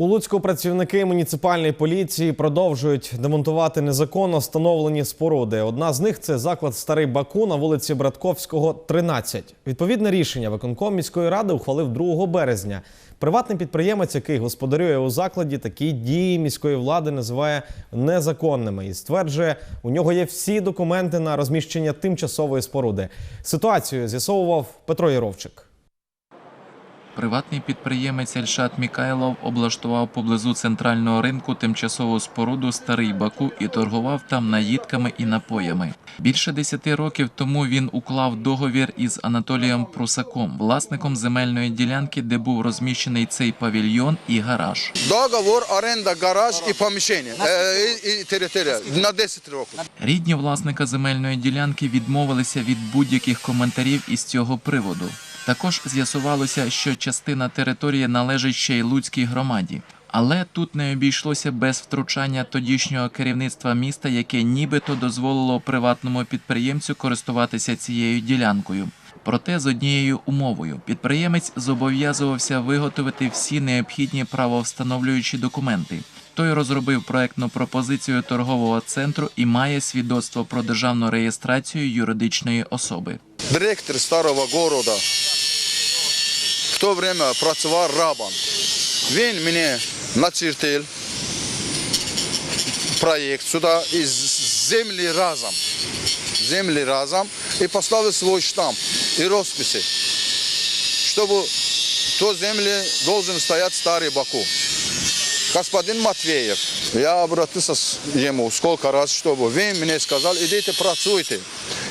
У Луцьку працівники муніципальної поліції продовжують демонтувати незаконно встановлені споруди. Одна з них це заклад Старий Баку на вулиці Братковського, 13. Відповідне рішення виконком міської ради ухвалив 2 березня. Приватний підприємець, який господарює у закладі, такі дії міської влади називає незаконними і стверджує, у нього є всі документи на розміщення тимчасової споруди. Ситуацію з'ясовував Петро Яровчик. Приватний підприємець Ельшат Мікайлов облаштував поблизу центрального ринку тимчасову споруду Старий Баку і торгував там наїдками і напоями. Більше десяти років тому він уклав договір із Анатолієм Прусаком, власником земельної ділянки, де був розміщений цей павільйон і гараж. Договор, оренда, гараж і поміщення, е, і, і територія на 10 років. Рідні власника земельної ділянки відмовилися від будь-яких коментарів із цього приводу. Також з'ясувалося, що частина території належить ще й Луцькій громаді. Але тут не обійшлося без втручання тодішнього керівництва міста, яке нібито дозволило приватному підприємцю користуватися цією ділянкою. Проте з однією умовою підприємець зобов'язувався виготовити всі необхідні правовстановлюючі документи. Той розробив проектну пропозицію торгового центру і має свідоцтво про державну реєстрацію юридичної особи. Директор старого города в то время працював рабом. Він мені начертив проєкт сюди із землі разом. Землі разом і поставив свій штамп і розписи, щоб то землі должен стоять старий Баку. Господин Матвеев, я обратился с ему сколько раз, чтобы він мені сказав, ідите працюйте.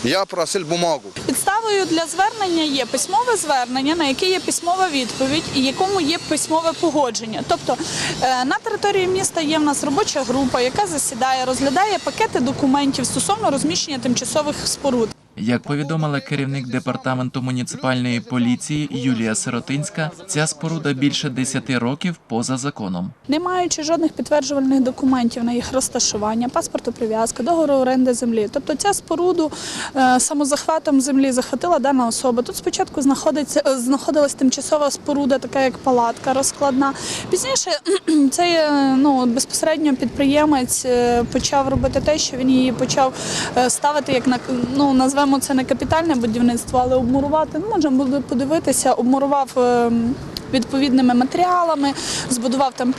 Я просив бумагу. Підставою для звернення є письмове звернення, на яке є письмова відповідь і якому є письмове погодження. Тобто е, на території міста є в нас робоча група, яка засідає, розглядає пакети документів стосовно розміщення тимчасових споруд. Як повідомила керівник департаменту муніципальної поліції Юлія Сиротинська, ця споруда більше 10 років поза законом. Не маючи жодних підтверджувальних документів на їх розташування, паспорту прив'язки, договору оренди землі. Тобто ця споруду е, самозахватом землі захватила дана особа. Тут спочатку знаходиться е, знаходилась тимчасова споруда, така як палатка розкладна. Пізніше цей е, ну безпосередньо підприємець почав робити те, що він її почав ставити як на ну назвемо це не капітальне будівництво, але обмурувати. Ну, можемо подивитися, обмурував. Відповідними матеріалами збудував там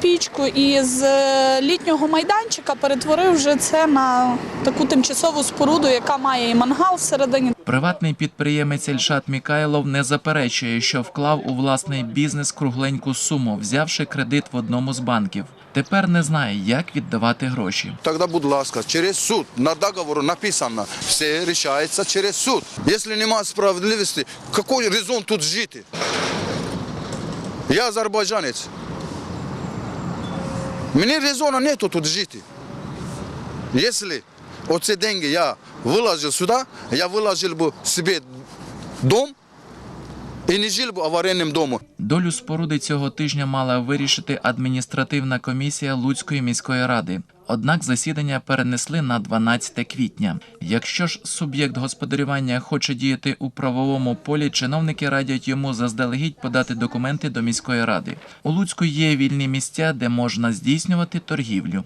пічку і з е, літнього майданчика перетворив вже це на таку тимчасову споруду, яка має і мангал всередині. Приватний підприємець Ельшат Мікайлов не заперечує, що вклав у власний бізнес кругленьку суму, взявши кредит в одному з банків. Тепер не знає, як віддавати гроші. Тогда, будь ласка, через суд. На договору написано, все решается через суд. Если нема справедливости, какой резон тут жити? Я азербайджанець. Мені резона нету тут жити. Если оці деньги я виложив сюди, я виложив би собі дом і не жив би аварійним дому. Долю споруди цього тижня мала вирішити адміністративна комісія Луцької міської ради. Однак засідання перенесли на 12 квітня. Якщо ж суб'єкт господарювання хоче діяти у правовому полі, чиновники радять йому заздалегідь подати документи до міської ради. У Луцьку є вільні місця, де можна здійснювати торгівлю.